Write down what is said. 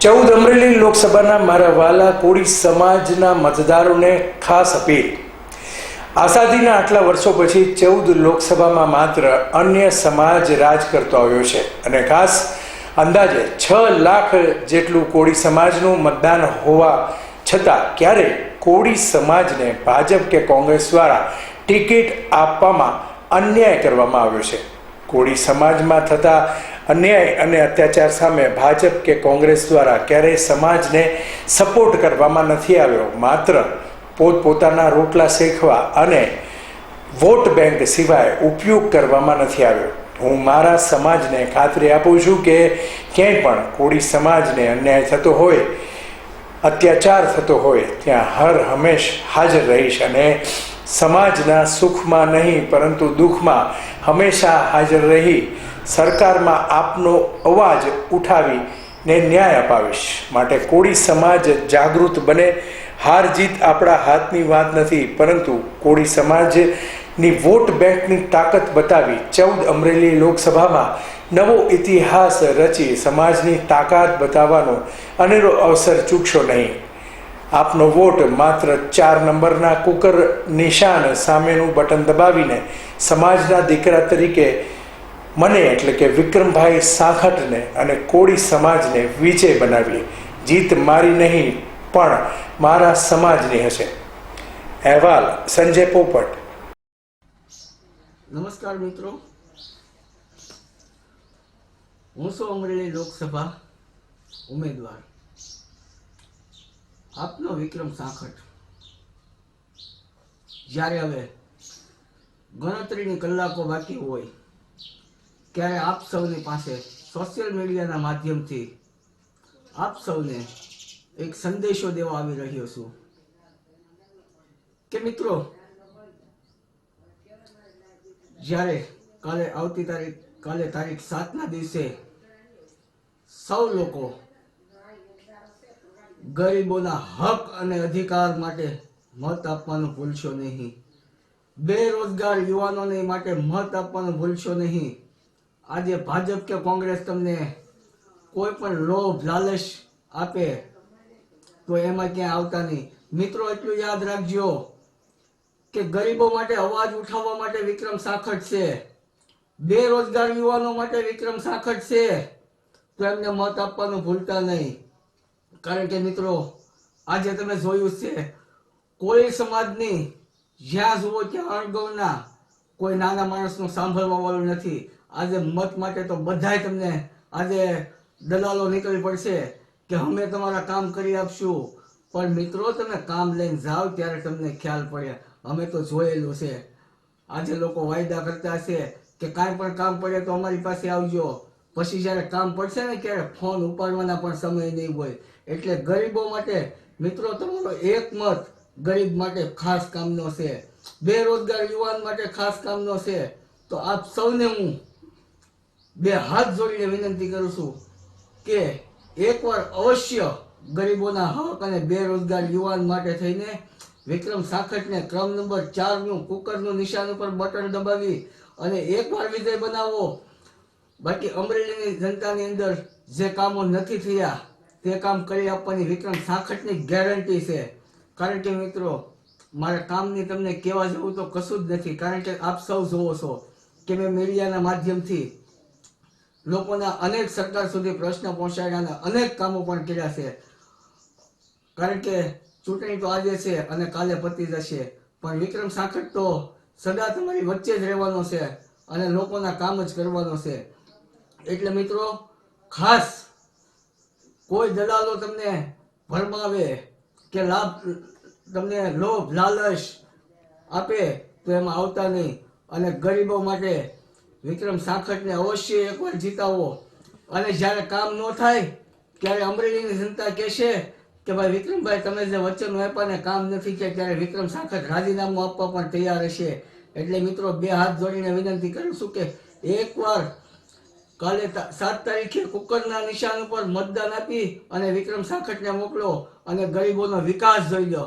ચૌદ અમરેલી લોકસભાના મારા વાલા કોળી સમાજના મતદારોને ખાસ અપીલ. આઝાદીના આટલા વર્ષો પછી ચૌદ લોકસભામાં માત્ર અન્ય સમાજ રાજ કરતો આવ્યો છે અને ખાસ અંદાજે છ લાખ જેટલું કોળી સમાજનું મતદાન હોવા છતાં ક્યારે કોળી સમાજને ભાજપ કે કોંગ્રેસ દ્વારા ટિકિટ આપવામાં અન્યાય કરવામાં આવ્યો છે. કોળી સમાજમાં થતા અન્યાય અને અત્યાચાર સામે ભાજપ કે કોંગ્રેસ દ્વારા ક્યારેય સમાજને સપોર્ટ કરવામાં નથી આવ્યો. માત્ર પોતપોતાના રોટલા શેખવા અને વોટ બેંક સિવાય ઉપયોગ કરવામાં નથી આવ્યો. હું મારા સમાજને ખાતરી આપું છું કે ક્યાંય પણ કોળી સમાજને અન્યાય થતો હોય, અત્યાચાર થતો હોય, ત્યાં હર હંમેશ હાજર રહીશ અને સમાજના સુખમાં નહીં, પરંતુ દુઃખમાં હંમેશા હાજર રહી સરકારમાં આપનો અવાજ ઉઠાવીને ન્યાય અપાવીશ. માટે કોળી સમાજ જાગૃત બને. હાર જીત આપણા હાથની વાત નથી, પરંતુ કોળી સમાજની વોટ બેંકની તાકાત બતાવી ચૌદ અમરેલી લોકસભામાં નવો ઇતિહાસ રચી સમાજની તાકાત બતાવવાનો અનેરો અવસર ચૂકશો નહીં. આપનો વોટ માત્ર ચાર નંબરના કુકર નિશાન સામેનું બટન દબાવીને સમાજના દીકરા તરીકે મને એટલે કે વિક્રમભાઈ સાખટને અને કોળી સમાજને વિજય બનાવીએ. જીત મારી નહીં, પણ મારા સમાજની હશે. અહેવાલ સંજય પોપટ. નમસ્કાર મિત્રો. હું છું અમરેલી લોકસભા ઉમેદવાર. આપનો વિક્રમ સાંખટ જ્યારે હવે ગણતરીની કલાકો બાકી હોય, ત્યારે આપ સૌની પાસે સોશિયલ મીડિયાના માધ્યમથી આપ સૌને એક સંદેશો દેવા આવી રહ્યો છું. કે મિત્રો, જ્યારે કાલે આવતી તારીખ, કાલે તારીખ સાતના દિવસે સૌ લોકો ગરીબોના હક અને અધિકાર માટે મત આપવાનું ભૂલશો નહીં. બેરોજગાર યુવાનોને માટે મત આપવાનું ભૂલશો નહીં. આજે ભાજપ કે કોંગ્રેસ તમને કોઈ પણ લોભ, લાલચ આપે તો એમાં ક્યાં આવતા નહીં. મિત્રો, એટલું યાદ રાખજો કે ગરીબો માટે અવાજ ઉઠાવવા માટે વિક્રમ સાખટ છે. બેરોજગાર યુવાનો માટે વિક્રમ સાખટ છે. તો એમને મત આપવાનું ભૂલતા નહીં. કારણ કે મિત્રો, આજે તમે જોયું છે, કોઈ સમાજની જ્યાં જુઓ ત્યાં અણગવના કોઈ નાના માણસનું સાંભળવા વાળું નથી. આજે મત માટે તો બધાય તમને આજે દલાલો નીકળી પડશે કે અમે તમારા કામ કરી આપશું. પણ મિત્રો, તમે કામ લઈને જાઓ ત્યારે તમને ખ્યાલ પડે. અમે તો જોયેલું છે. આજે લોકો વાયદા કરતા છે કે કાંઈ પણ કામ પડે તો અમારી પાસે આવજો. પછી જ્યારે કામ પડશે ને ત્યારે ફોન ઉપાડવાના પણ સમય નહીં હોય. એટલે ગરીબો માટે, મિત્રો, તમારો એક મત ગરીબ માટે ખાસ કામનો છે. બેરોજગાર યુવાન માટે ખાસ કામનો છે. તો આપ સૌને હું બે હાથ જોડીને વિનંતી કરું છું કે એકવાર અવશ્ય ગરીબોના હક અને બેરોજગાર યુવાન માટે થઈને વિક્રમ સાખટને ક્રમ નંબર ચારનું કુકરનું નિશાન ઉપર બટન દબાવી અને એકવાર વિજય બનાવો. બાકી અમરેલીની જનતાની અંદર જે કામો નથી થયા, તે કામ કરી આપવાની વિક્રમ સાખટની ગેરંટી છે. કારણ કે મિત્રો, મારા કામની તમને કહેવા જેવું તો કશું જ નથી. કારણ કે આપ સૌ જોવો છો કે મેં મીડિયાના માધ્યમથી લોકોના અનેક સરકાર સુધી પ્રશ્ન પહોંચાડ્યા અનેક કામો પણ કર્યા છે. કારણ કે ચૂંટણી તો આજે છે અને કાલે પતી જશે. પણ વિક્રમ સાખટ તો સદા તમારી વચ્ચે જ રહેવાનો છે અને લોકોના કામ જ કરવાનો છે. એટલે મિત્રો, ખાસ કોઈ દલાલો તમને ભરમાવે કે લાભ, તમને લોભ, લાલચ આપે તો એમાં આવતા નહીં. અને ગરીબો માટે વિક્રમ સાખટને અવશ્ય એકવાર જીતાવો. અને જ્યારે કામ ન થાય, ત્યારે અમરેલીની જનતા કહેશે કે ભાઈ, વિક્રમભાઈ, તમે જે વચનો આપ્યા કામ નથી કે ત્યારે વિક્રમ સાખટ રાજીનામું આપવા પણ તૈયાર હશે. એટલે મિત્રો, બે હાથ જોડીને વિનંતી કરું છું કે એકવાર કાલે સાત તારીખે કુકરના નિશાન ઉપર મતદાન આપી અને વિક્રમ સાખટને મોકલો અને ગરીબોનો વિકાસ જોઈ લો.